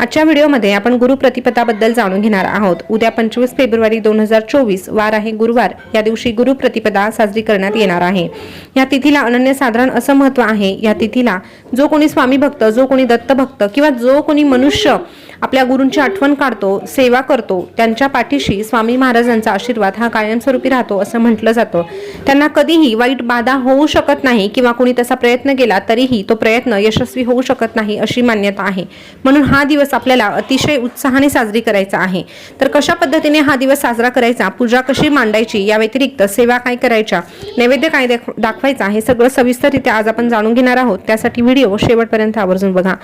आजच्या व्हिडिओमध्ये आपण गुरु प्रतिपदाबद्दल जाणून घेणार आहोत. उद्या पंचवीस फेब्रुवारी दोन हजार चोवीस वार आहे गुरुवार. या दिवशी गुरु प्रतिपदा साजरी करण्यात येणार आहे. या तिथीला अनन्यसाधारण असं महत्त्व आहे या तिथीला जो कोणी स्वामी भक्त जो कोणी दत्तभक्त किंवा जो कोणी मनुष्य आपल्या गुरूंची आठवण काढतो सेवा करतो त्यांच्या पाठीशी स्वामी महाराजांचा आशीर्वाद हा कायमस्वरूपी राहतो असं म्हटलं जातं. त्यांना कधीही वाईट बाधा होऊ शकत नाही किंवा कोणी तसा प्रयत्न केला तरीही तो प्रयत्न यशस्वी होऊ शकत नाही अशी मान्यता आहे. म्हणून हा दिवस आपल्याला अतिशय उत्साहाने साजरी करायचा आहे. तर कशा पद्धतीने हा दिवस साजरा करायचा पूजा कशी मांडायची या व्यतिरिक्त सेवा काय करायच्या नैवेद्य काय दाखवायचा हे सगळं सविस्तररित्या आज आपण जाणून घेणार आहोत. त्यासाठी व्हिडिओ शेवटपर्यंत आवर्जून बघा.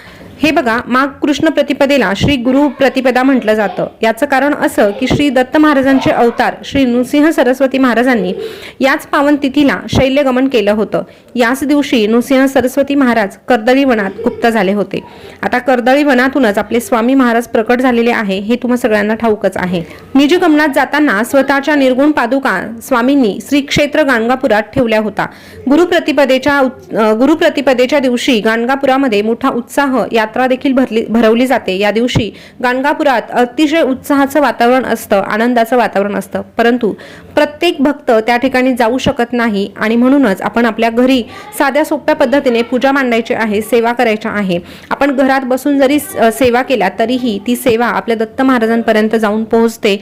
हे बघा माघ कृष्ण प्रतिपदेला श्री गुरु प्रतिपदा म्हटलं जातं. याचं कारण असं की श्री दत्त महाराजांचे अवतार श्री नृसिंह सरस्वती महाराजांनी याच पावन तिथीला शैल्यगमन केलं होतं. याच दिवशी नृसिंह सरस्वती महाराज कर्दळी वनात गुप्त झाले होते. आता कर्दळी वनातूनच आपले स्वामी महाराज प्रकट झालेले आहे हे तुम्हा सगळ्यांना ठाऊकच आहे. निजगमनात जाताना स्वतःच्या निर्गुण पादुका स्वामींनी श्री क्षेत्र गाणगापुरात ठेवल्या होता. गुरुप्रतिपदेच्या उत- गुरुप्रतिपदेच्या दिवशी गाणगापुरामध्ये मोठा उत्साह यात्रा देखील भरली भरवली जाते. या दिवशी गाणगापुरात अतिशय उत्साहाचं वातावरण असतं आनंदाचं वातावरण असतं. परंतु प्रत्येक भक्त त्या ठिकाणी जाऊ शकत नाही आणि म्हणूनच आपण आपल्या घरी साध्या सोप्या पद्धतीने पूजा मांडायची आहे सेवा करायच्या आहे. आपण घरात बसून जरी सेवा केल्या तरीही ती सेवा आपल्या दत्त महाराजांपर्यंत जाऊन पोहोचते.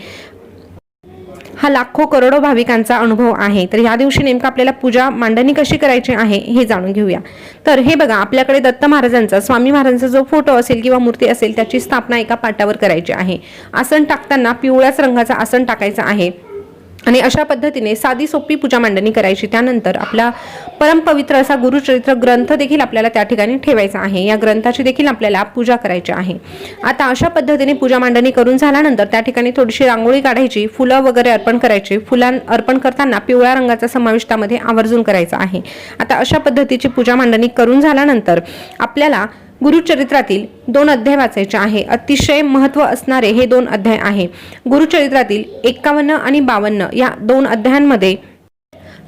हा लाखो करोडो भाविकांचा अनुभव आहे. तर ह्या दिवशी नेमकं आपल्याला पूजा मांडणी कशी करायची आहे हे जाणून घेऊया. तर हे बघा आपल्याकडे दत्त महाराजांचा स्वामी महाराजांचा जो फोटो असेल किंवा मूर्ती असेल त्याची स्थापना एका पाटावर करायची आहे. आसन टाकताना पिवळ्याच रंगाचा आसन टाकायचं आहे. आणि अशा पद्धतीने साधी सोपी पूजा मांडणी करायची. त्यानंतर आपला परमपवित्र असा गुरुचरित्र ग्रंथ देखील आपल्याला त्या ठिकाणी ठेवायचा आहे. या ग्रंथाची देखील आपल्याला पूजा करायची आहे. आता अशा पद्धतीने पूजा मांडणी करून झाल्यानंतर त्या ठिकाणी थोडीशी रांगोळी काढायची फुलं वगैरे अर्पण करायची. फुलां अर्पण करताना पिवळ्या रंगाचा समावेश त्यामध्ये आवर्जून करायचा आहे. आता अशा पद्धतीची पूजा मांडणी करून झाल्यानंतर आपल्याला गुरुचरित्रातील दोन अध्याय वाचायचे आहे. अतिशय महत्त्व असणारे हे दोन अध्याय आहे. गुरुचरित्रातील एक्कावन्न आणि बावन्न या दोन अध्यायांमध्ये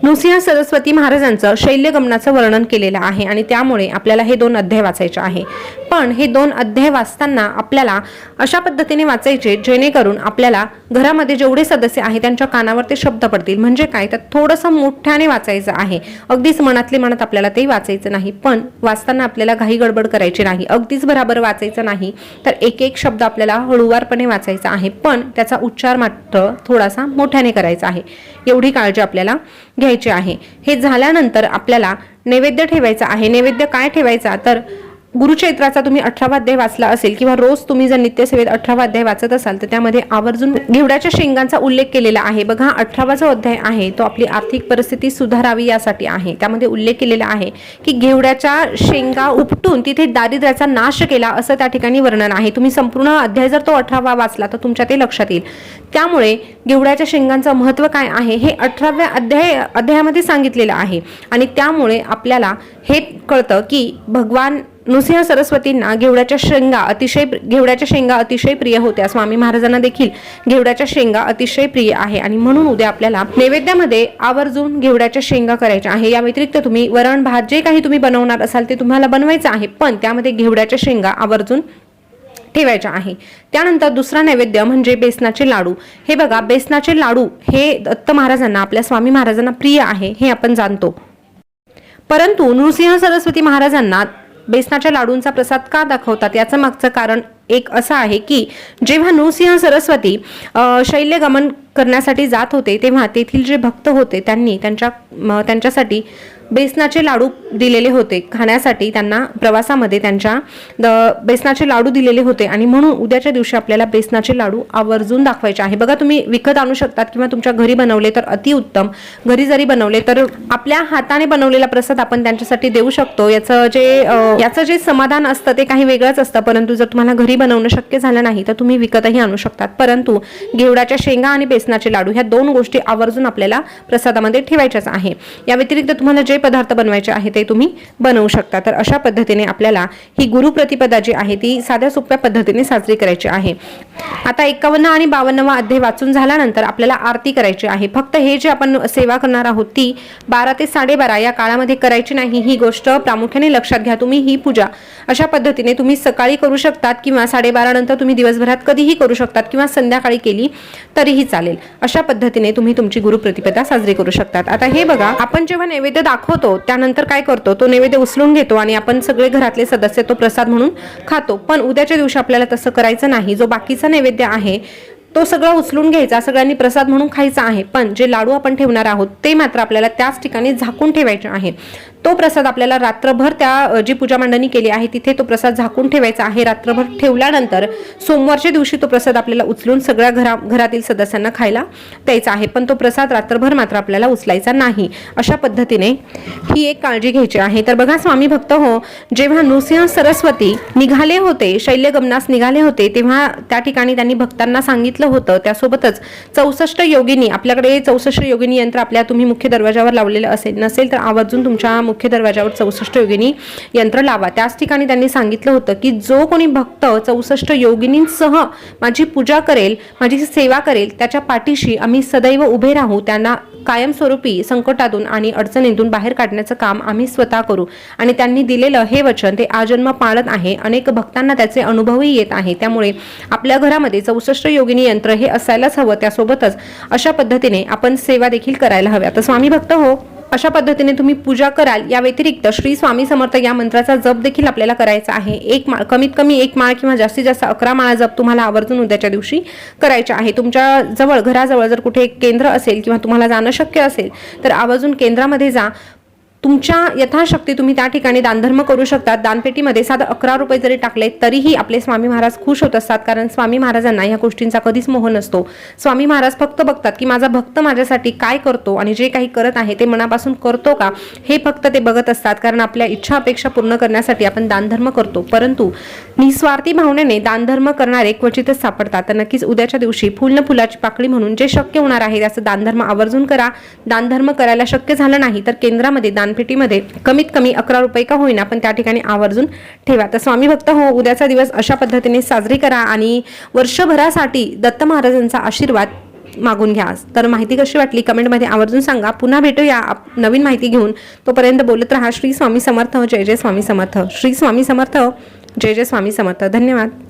नृसिंह सरस्वती महाराजांचं शैल्यगमनाचं वर्णन केलेलं आहे आणि त्यामुळे आपल्याला हे दोन अध्याय वाचायचे आहे. पण हे दोन अध्याय वाचताना आपल्याला अशा पद्धतीने वाचायचे जेणेकरून आपल्याला घरामध्ये जेवढे सदस्य आहेत त्यांच्या कानावर ते शब्द पडतील. म्हणजे काय? तर थोडंसं मोठ्याने वाचायचं आहे. अगदीच मनातले मनात आपल्याला ते वाचायचं नाही. पण वाचताना आपल्याला घाई गडबड करायची नाही. अगदीच बराबर वाचायचं नाही. तर एक एक शब्द आपल्याला हळूवारपणे वाचायचा आहे. पण त्याचा उच्चार मात्र थोडासा मोठ्याने करायचा आहे. एवढी काळजी आपल्याला घ्यायची आहे. हे झाल्यानंतर आपल्याला नैवेद्य ठेवायचा आहे. नैवेद्य काय ठेवायचा? तर गुरुचैत्राचा तुम्ही अठरावा अध्याय वाचला असेल किंवा रोज तुम्ही जर नित्यसेवेत अठरावा अध्याय वाचत असाल तर त्यामध्ये आवर्जून घेवड्याच्या शेंगांचा उल्लेख केलेला आहे. बघा अठरावा जो अध्याय आहे तो आपली आर्थिक परिस्थिती सुधारावी यासाठी आहे. त्यामध्ये उल्लेख केलेला आहे की घेवड्याच्या शेंगा उपटून तिथे दारिद्र्याचा नाश केला असं त्या ठिकाणी वर्णन आहे. तुम्ही संपूर्ण अध्याय जर तो अठरावा वाचला तर तुमच्या ते लक्षात येईल. त्यामुळे घेवड्याच्या शेंगांचं महत्त्व काय आहे हे अठराव्या अध्याय अध्यायामध्ये सांगितलेलं आहे. आणि त्यामुळे आपल्याला हे कळतं की भगवान नृसिंह सरस्वतींना घेवड्याच्या शेंगा अतिशय घेवड्याच्या शेंगा अतिशय प्रिय होत्या. स्वामी महाराजांना देखील घेवड्याच्या शेंगा अतिशय प्रिय आहे. आणि म्हणून उद्या आपल्याला नैवेद्यामध्ये आवर्जून घेवड्याच्या शेंगा करायच्या आहे. या व्यतिरिक्त तुम्ही वरण भात जे काही तुम्ही बनवणार असाल ते तुम्हाला बनवायचं आहे. पण त्यामध्ये घेवड्याच्या शेंगा आवर्जून ठेवायच्या आहे. त्यानंतर दुसरा नैवेद्य म्हणजे बेसनाचे लाडू. हे बघा बेसनाचे लाडू हे दत्त महाराजांना आपल्या स्वामी महाराजांना प्रिय आहे हे आपण जाणतो. परंतु नृसिंह सरस्वती महाराजांना बेसनाच्या लाडूंचा प्रसाद का दाखवतात याचं मागचं कारण एक असं आहे की जेव्हा नृसिंह सरस्वती शैल्य शैल्यगमन करण्यासाठी जात होते तेव्हा तेथील जे भक्त होते त्यांनी त्यांच्या त्यांच्यासाठी बेसनाचे लाडू दिलेले होते. खाण्यासाठी त्यांना प्रवासामध्ये त्यांच्या द- बेसनाचे लाडू दिलेले होते. आणि म्हणून उद्याच्या दिवशी आपल्याला बेसनाचे लाडू आवर्जून दाखवायचे आहे. बघा तुम्ही विकत आणू शकतात किंवा तुमच्या घरी बनवले तर अतिउत्तम घरी जरी बनवले तर आपल्या हाताने बनवलेला प्रसाद आपण त्यांच्यासाठी देऊ शकतो. याचं जे याचं जे समाधान असतं ते काही वेगळंच असतं. परंतु जर तुम्हाला घरी बनवणं शक्य झालं नाही तर तुम्ही विकतही आणू शकतात. परंतु घेवडाच्या शेंगा आणि बेसनाचे लाडू ह्या दोन गोष्टी आवर्जून आपल्याला प्रसादामध्ये ठेवायच्याच आहे. या व्यतिरिक्त तुम्हाला जे पदार्थ बनवायचे आहे ते तुम्ही बनवू शकता. तर अशा पद्धतीने आपल्याला ही गुरुप्रतिपदा जी आहे ती साध्या सोप्या पद्धतीने साजरी करायची आहे. आता एकावन्न आणि बावन्नवा अध्याय वाचून झाल्यानंतर आपल्याला आरती करायची आहे. फक्त हे जे आपण सेवा करणार आहोत ती बारा ते साडेबारा या काळामध्ये करायची नाही. ही गोष्ट प्रामुख्याने लक्षात घ्या. तुम्ही ही पूजा अशा पद्धतीने तुम्ही सकाळी करू शकतात किंवा साडेबारा नंतर तुम्ही दिवसभरात कधीही करू शकतात किंवा संध्याकाळी केली तरीही चालेल. अशा पद्धतीने तुम्ही तुमची गुरुप्रतिपदा साजरी करू शकतात. आता हे बघा आपण जेव्हा नैवेद्य दाखवतो त्यानंतर काय करतो तो नैवेद्य उचलून घेतो आणि आपण सगळे घरातले सदस्य तो प्रसाद म्हणून खातो. पण उद्याच्या दिवशी आपल्याला तसं करायचं नाही. जो बाकीचा नैवेद्य आहे तो सगळं उचलून घ्यायचा सगळ्यांनी प्रसाद म्हणून खायचा आहे. पण जे लाडू आपण ठेवणार आहोत ते मात्र आपल्याला त्याच ठिकाणी झाकून ठेवायचे आहे. तो प्रसाद आपल्याला रात्रभर त्या जी पूजा मांडणी केली आहे तिथे तो प्रसाद झाकून ठेवायचा आहे. रात्रभर ठेवल्यानंतर सोमवारच्या दिवशी तो प्रसाद आपल्याला उचलून सगळ्या घरा घरातील सदस्यांना खायला द्यायचा आहे. पण तो प्रसाद रात्रभर मात्र आपल्याला उचलायचा नाही. अशा पद्धतीने ही एक काळजी घ्यायची आहे. तर बघा स्वामी भक्त हो जेव्हा नृसिंह सरस्वती निघाले होते शैल्यगमनास निघाले होते तेव्हा त्या ठिकाणी त्यांनी भक्तांना सांगितलं होतं. त्यासोबतच चौसष्ट योगिनी आपल्याकडे चौसष्ट योगिनी यंत्र आपल्या तुम्ही मुख्य दरवाजावर लावलेलं असेल नसेल तर आवर्जून तुमच्या मुख्य दरवाजावर चौसष्ट योगिनी यंत्र लावा. त्याच ठिकाणी त्यांनी सांगितलं होतं की जो कोणी भक्त चौसष्ट योगिनींसह माझी पूजा करेल माझी सेवा करेल त्याच्या पाठीशी आम्ही सदैव उभे राहू त्यांना कायमस्वरूपी संकटातून आणि अडचणीतून बाहेर काढण्याचं काम आम्ही स्वतः करू. आणि त्यांनी दिलेलं हे वचन ते आजन्म पाळत आहे. अनेक भक्तांना त्याचे अनुभवही येत आहे. त्यामुळे आपल्या घरामध्ये चौसष्ट योगिनी यंत्र हे असायलाच हवं त्यासोबतच अशा पद्धतीने आपण सेवा देखील करायला हव्या. तर स्वामी भक्त हो अशा पद्धतीने तुम्ही पूजा कराल या व्यतिरिक्त श्री स्वामी समर्थ या मंत्राचा जप देखील आपल्याला करायचा आहे. एक माळ कमीत कमी एक माळ किंवा जास्तीत जास्त अकरा माळा जप तुम्हाला आवर्जून उद्याच्या दिवशी करायचे आहे. तुमच्या जवळ घराजवळ जर कुठे एक केंद्र असेल किंवा तुम्हाला जाणं शक्य असेल तर आवर्जून केंद्रामध्ये जा. तुमच्या यथाशक्ती तुम्ही त्या ठिकाणी दानधर्म करू शकतात. दानपेटीमध्ये साधं अकरा रुपये जरी टाकले तरीही आपले स्वामी महाराज खुश होत असतात. कारण स्वामी महाराजांना या गोष्टींचा कधीच मोह नसतो. स्वामी महाराज फक्त बघतात की माझा भक्त माझ्यासाठी काय करतो आणि जे काही करत आहे ते मनापासून करतो का हे फक्त ते बघत असतात. कारण आपल्या इच्छा अपेक्षा पूर्ण करण्यासाठी आपण दानधर्म करतो. परंतु निस्वार्थी भावनेने दानधर्म करणारे क्वचितच सापडतात. तर नक्कीच उद्याच्या दिवशी फुल न फुलाची पाकळी म्हणून जे शक्य होणार आहे त्याचं दानधर्म आवर्जून करा. दानधर्म करायला शक्य झालं नाही तर केंद्रामध्ये दान दानपेटीमध्ये कमीत कमी अकरा रुपये का होईना पण त्या ठिकाणी आवर्जून ठेवा. तर स्वामी भक्त हो उद्याचा दिवस अशा पद्धतीने साजरी करा आणि वर्षभरासाठी दत्त महाराजांचा आशीर्वाद मागून घ्या. तर माहिती कशी वाटली? कमेंटमध्ये आवर्जून सांगा. पुन्हा भेटूया आप- नवीन माहिती घेऊन. तोपर्यंत बोलत राहा. श्री स्वामी समर्थ. जय जय स्वामी समर्थ. श्री स्वामी समर्थ. जय जय स्वामी समर्थ. धन्यवाद.